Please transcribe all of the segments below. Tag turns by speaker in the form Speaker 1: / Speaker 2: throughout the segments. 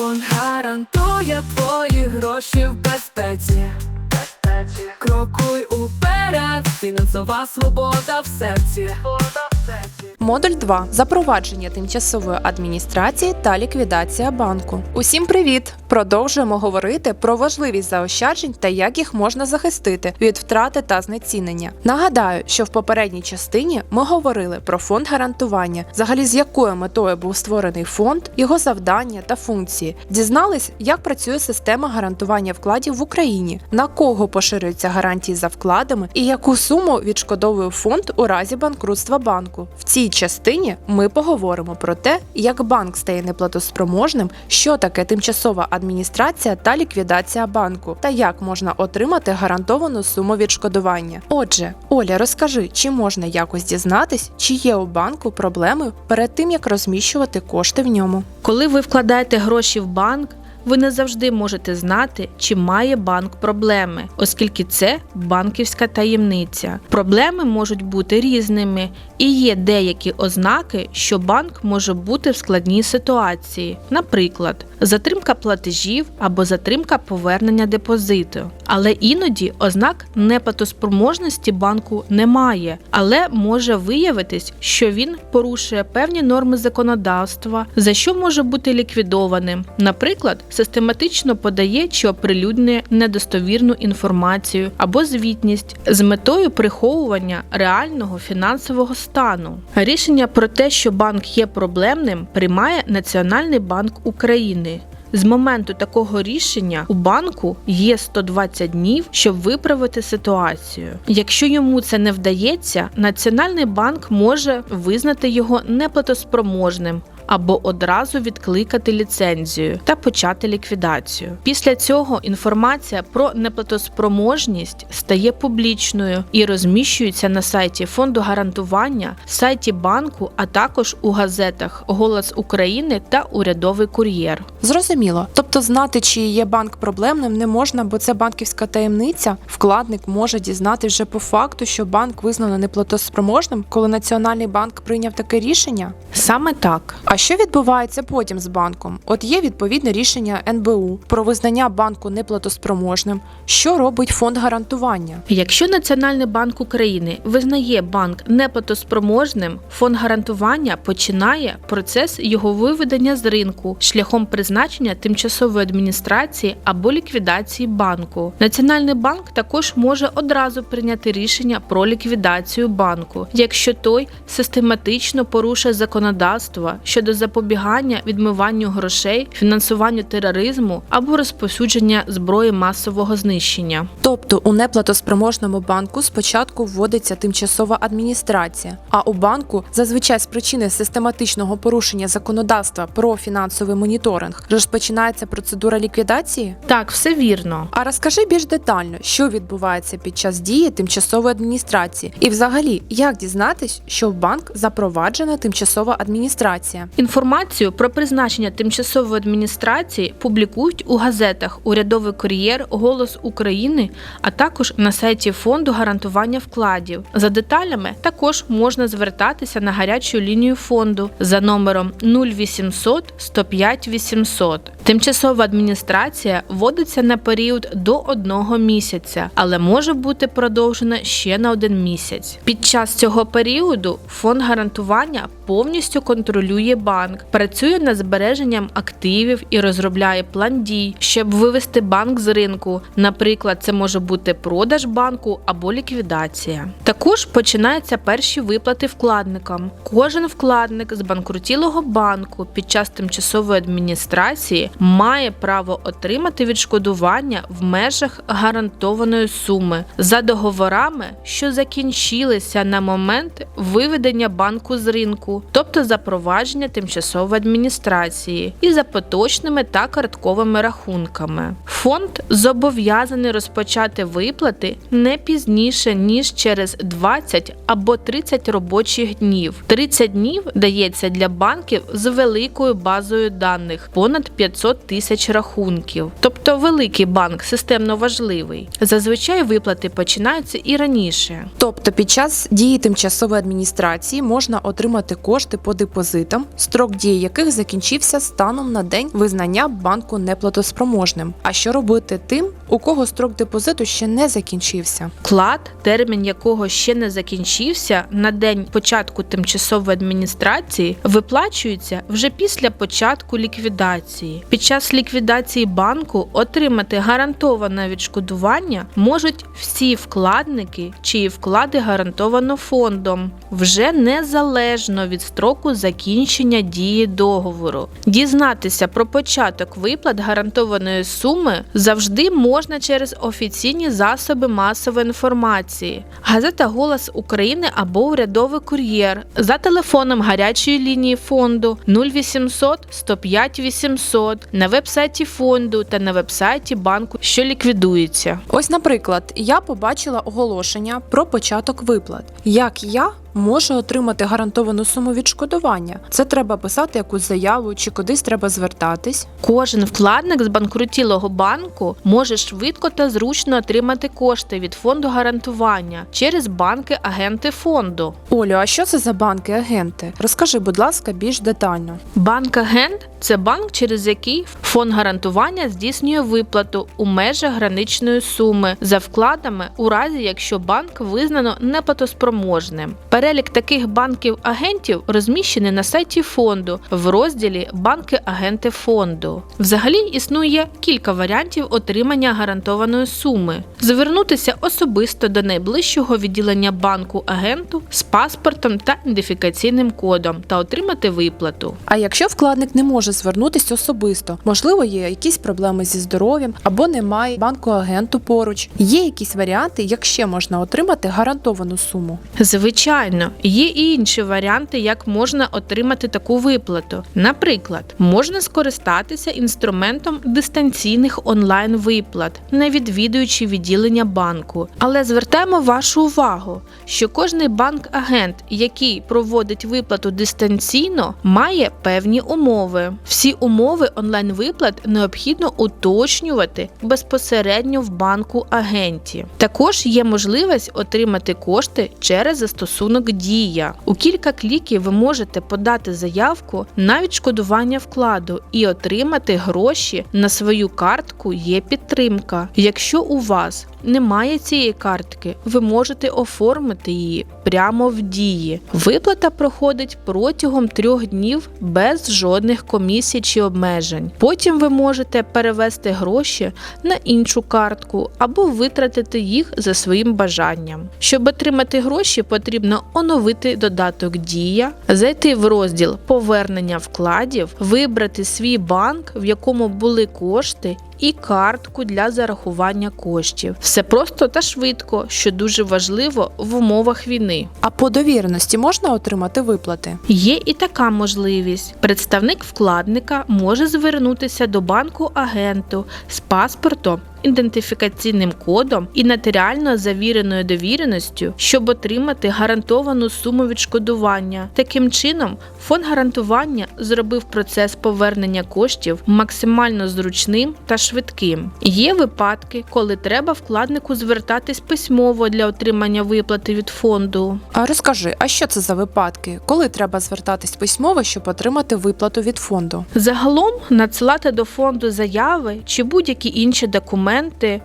Speaker 1: Он гарантує твої гроші в безпеці. Крокуй уперед, фінансова свобода в серці.
Speaker 2: Модуль 2. Запровадження тимчасової адміністрації та ліквідація банку. Усім привіт! Продовжуємо говорити про важливість заощаджень та як їх можна захистити від втрати та знецінення. Нагадаю, що в попередній частині ми говорили про фонд гарантування, взагалі з якою метою був створений фонд, його завдання та функції. Дізнались, як працює система гарантування вкладів в Україні, на кого поширюються гарантії за вкладами і яку суму відшкодовує фонд у разі банкрутства банку. В цій частині ми поговоримо про те, як банк стає неплатоспроможним, що таке тимчасова адміністрація та ліквідація банку, та як можна отримати гарантовану суму відшкодування. Отже, Оля, розкажи, чи можна якось дізнатись, чи є у банку проблеми перед тим як розміщувати кошти в ньому.
Speaker 3: Коли ви вкладаєте гроші в банк, ви не завжди можете знати, чи має банк проблеми, оскільки це банківська таємниця. Проблеми можуть бути різними, і є деякі ознаки, що банк може бути в складній ситуації, наприклад, затримка платежів або затримка повернення депозиту. Але іноді ознак неплатоспроможності банку немає, але може виявитись, що він порушує певні норми законодавства, за що може бути ліквідованим. Наприклад, систематично подає чи оприлюднює недостовірну інформацію або звітність з метою приховування реального фінансового стану. Рішення про те, що банк є проблемним, приймає Національний банк України. З моменту такого рішення у банку є 120 днів, щоб виправити ситуацію. Якщо йому це не вдається, Національний банк може визнати його неплатоспроможним. Або одразу відкликати ліцензію та почати ліквідацію. Після цього інформація про неплатоспроможність стає публічною і розміщується на сайті фонду гарантування, сайті банку, а також у газетах Голос України та Урядовий кур'єр.
Speaker 2: Зрозуміло. Тобто знати, чи є банк проблемним, не можна, бо це банківська таємниця. Вкладник може дізнати вже по факту, що банк визнано неплатоспроможним, коли Національний банк прийняв таке рішення.
Speaker 3: Саме так.
Speaker 2: А що відбувається потім з банком? От є відповідне рішення НБУ про визнання банку неплатоспроможним. Що робить фонд гарантування?
Speaker 3: Якщо Національний банк України визнає банк неплатоспроможним, фонд гарантування починає процес його виведення з ринку шляхом призначення тимчасової адміністрації або ліквідації банку. Національний банк також може одразу прийняти рішення про ліквідацію банку, якщо той систематично порушує законодавство щодо запобігання відмиванню грошей, фінансуванню тероризму або розповсюдження зброї масового знищення.
Speaker 2: Тобто у неплатоспроможному банку спочатку вводиться тимчасова адміністрація, а у банку зазвичай з причини систематичного порушення законодавства про фінансовий моніторинг розпочинається процедура ліквідації.
Speaker 3: Так, все вірно.
Speaker 2: А розкажи більш детально, що відбувається під час дії тимчасової адміністрації, і взагалі, як дізнатись, що в банк запроваджена тимчасова адміністрація.
Speaker 3: Інформацію про призначення тимчасової адміністрації публікують у газетах Урядовий кур'єр, Голос України, а також на сайті фонду гарантування вкладів. За деталями також можна звертатися на гарячу лінію фонду за номером 0800 105 800. Тимчасова адміністрація вводиться на період до одного місяця, але може бути продовжена ще на один місяць. Під час цього періоду фонд гарантування повністю контролює банк, працює над збереженням активів і розробляє план дій, щоб вивести банк з ринку. Наприклад, це може бути продаж банку або ліквідація. Також починаються перші виплати вкладникам. Кожен вкладник з банкрутілого банку під час тимчасової адміністрації має право отримати відшкодування в межах гарантованої суми за договорами, що закінчилися на момент виведення банку з ринку, тобто запровадження тимчасової адміністрації, і за поточними та картковими рахунками. Фонд зобов'язаний розпочати виплати не пізніше ніж через 20 або 30 робочих днів. 30 днів дається для банків з великою базою даних понад 500 тисяч рахунків, тобто великий банк системно важливий. Зазвичай виплати починаються і раніше.
Speaker 2: Тобто під час дії тимчасової адміністрації можна отримати кошти по депозитам, строк дії яких закінчився станом на день визнання банку неплатоспроможним. А що робити тим, у кого строк депозиту ще не закінчився?
Speaker 3: Вклад, термін якого ще не закінчився на день початку тимчасової адміністрації, виплачується вже після початку ліквідації. Під час ліквідації банку отримати гарантоване відшкодування можуть всі вкладники, чиї вклади гарантовано фондом, вже незалежно від строку закінчення дії договору. Дізнатися про початок виплат гарантованої суми завжди можна через офіційні засоби масової інформації, газета Голос України або урядовий кур'єр за телефоном гарячої лінії фонду 0800 105 800 на вебсайті фонду та на вебсайті банку, що ліквідується.
Speaker 2: Ось, наприклад, я побачила оголошення про початок виплат. Як я можу отримати гарантовану суму відшкодування? Це треба писати якусь заяву чи кудись треба звертатись.
Speaker 3: Кожен вкладник з банкрутілого банку може швидко та зручно отримати кошти від фонду гарантування через банки-агенти фонду.
Speaker 2: Олю, а що це за банки-агенти? Розкажи, будь ласка, більш детально.
Speaker 3: Банк-агент це банк, через який фонд гарантування здійснює виплату у межах граничної суми за вкладами, у разі якщо банк визнано неплатоспроможним. Перелік таких банків-агентів розміщений на сайті фонду в розділі Банки-агенти фонду. Взагалі існує кілька варіантів отримання гарантованої суми: звернутися особисто до найближчого відділення банку агенту з паспортом та ідентифікаційним кодом та отримати виплату.
Speaker 2: А якщо вкладник не може звернутися особисто, можливо, є якісь проблеми зі здоров'ям або немає банку-агенту поруч. Є якісь варіанти, як ще можна отримати гарантовану суму.
Speaker 3: Звичайно, є і інші варіанти, як можна отримати таку виплату. Наприклад, можна скористатися інструментом дистанційних онлайн-виплат, не відвідуючи відділення банку. Але звертаємо вашу увагу, що кожний банк-агент, який проводить виплату дистанційно, має певні умови. Всі умови онлайн-виплат необхідно уточнювати безпосередньо в банку агенті. Також є можливість отримати кошти через застосунок Дія. У кілька кліків ви можете подати заявку на відшкодування вкладу і отримати гроші на свою картку є підтримка. Якщо у вас немає цієї картки, ви можете оформити її прямо в дії. Виплата проходить протягом трьох днів без жодних комісій чи обмежень. Потім ви можете перевести гроші на іншу картку або витратити їх за своїм бажанням. Щоб отримати гроші, потрібно оновити додаток Дія, зайти в розділ повернення вкладів, вибрати свій банк, в якому були кошти. І картку для зарахування коштів. Все просто та швидко, що дуже важливо в умовах війни.
Speaker 2: А по довіреності можна отримати виплати?
Speaker 3: Є і така можливість. Представник вкладника може звернутися до банку агенту з паспортом. Ідентифікаційним кодом і нотаріально завіреною довіреністю, щоб отримати гарантовану суму відшкодування. Таким чином, фонд гарантування зробив процес повернення коштів максимально зручним та швидким. Є випадки, коли треба вкладнику звертатись письмово для отримання виплати від фонду.
Speaker 2: А розкажи, а що це за випадки? Коли треба звертатись письмово, щоб отримати виплату від фонду?
Speaker 3: Загалом надсилати до фонду заяви чи будь-які інші документи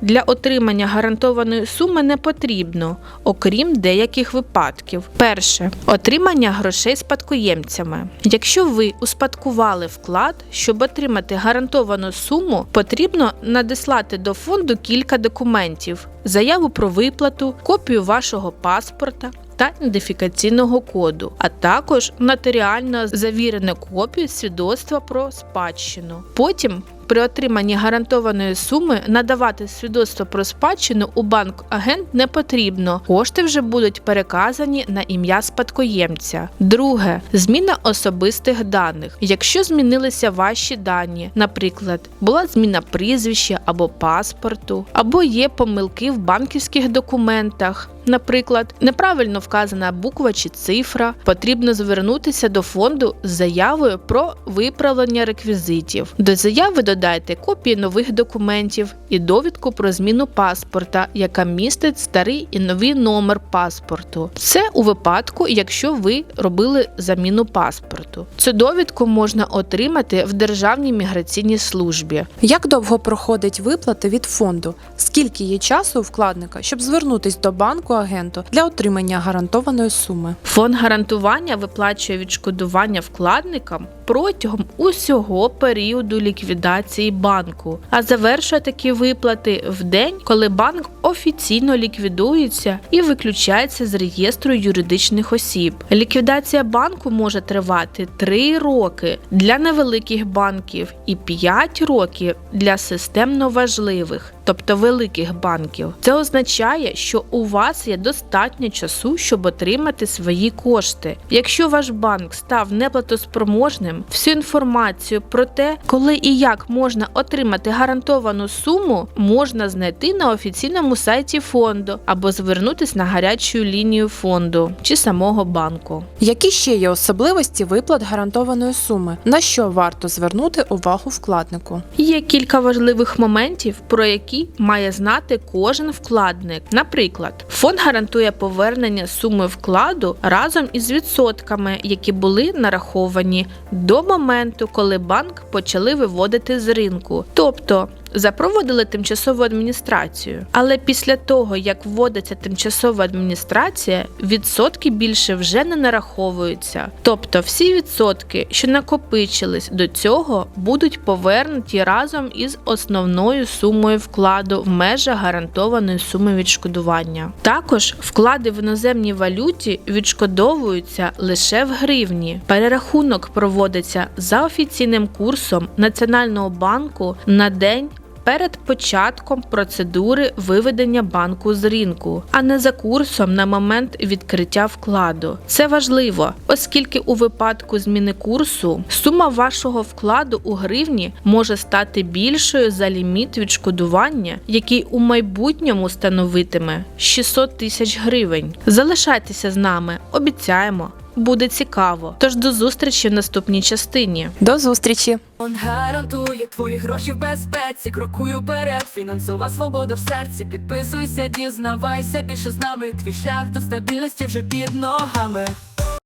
Speaker 3: для отримання гарантованої суми не потрібно, окрім деяких випадків. Перше отримання грошей спадкоємцями. Якщо ви успадкували вклад, щоб отримати гарантовану суму, потрібно надіслати до фонду кілька документів: заяву про виплату, копію вашого паспорта. Та ідентифікаційного коду, а також нотаріально завірену копію свідоцтва про спадщину. Потім при отриманні гарантованої суми надавати свідоцтво про спадщину у банк агент не потрібно. Кошти вже будуть переказані на ім'я спадкоємця. Друге зміна особистих даних. Якщо змінилися ваші дані, наприклад, була зміна прізвища або паспорту, або є помилки в банківських документах. Наприклад, неправильно вказана буква чи цифра, потрібно звернутися до фонду з заявою про виправлення реквізитів. До заяви додайте копії нових документів і довідку про зміну паспорта, яка містить старий і новий номер паспорту. Це у випадку, якщо ви робили заміну паспорту. Цю довідку можна отримати в Державній міграційній службі.
Speaker 2: Як довго проходить виплати від фонду? Скільки є часу у вкладника, щоб звернутись до банку агенту для отримання гарантованої суми?
Speaker 3: Фонд гарантування виплачує відшкодування вкладникам протягом усього періоду ліквідації банку, а завершує такі виплати в день, коли банк офіційно ліквідується і виключається з реєстру юридичних осіб. Ліквідація банку може тривати 3 роки для невеликих банків і 5 років для системно важливих, тобто великих банків. Це означає, що у вас є достатньо часу, щоб отримати свої кошти. Якщо ваш банк став неплатоспроможним, всю інформацію про те, коли і як можна отримати гарантовану суму, можна знайти на офіційному сайті фонду або звернутися на гарячу лінію фонду чи самого банку.
Speaker 2: Які ще є особливості виплат гарантованої суми? На що варто звернути увагу вкладнику?
Speaker 3: Є кілька важливих моментів, про які має знати кожен вкладник. Наприклад, фонд гарантує повернення суми вкладу разом із відсотками, які були нараховані до моменту, коли банк почали виводити з ринку. Тобто запровадили тимчасову адміністрацію. Але після того, як вводиться тимчасова адміністрація, відсотки більше вже не нараховуються. Тобто всі відсотки, що накопичились до цього, будуть повернуті разом із основною сумою вкладу в межах гарантованої суми відшкодування. Також вклади в іноземній валюті відшкодовуються лише в гривні. Перерахунок проводиться за офіційним курсом Національного банку на день. Перед початком процедури виведення банку з ринку, а не за курсом на момент відкриття вкладу. Це важливо, оскільки у випадку зміни курсу сума вашого вкладу у гривні може стати більшою за ліміт відшкодування, який у майбутньому становитиме 600 тисяч гривень. Залишайтеся з нами, обіцяємо. Буде цікаво. Тож до зустрічі в наступній частині.
Speaker 2: До зустрічі!
Speaker 1: Он гарантує твої гроші в безпеці. Крокуй уперед, фінансова свобода в серці. Підписуйся, дізнавайся, більше з нами. Твій шлях до стабільності вже під ногами.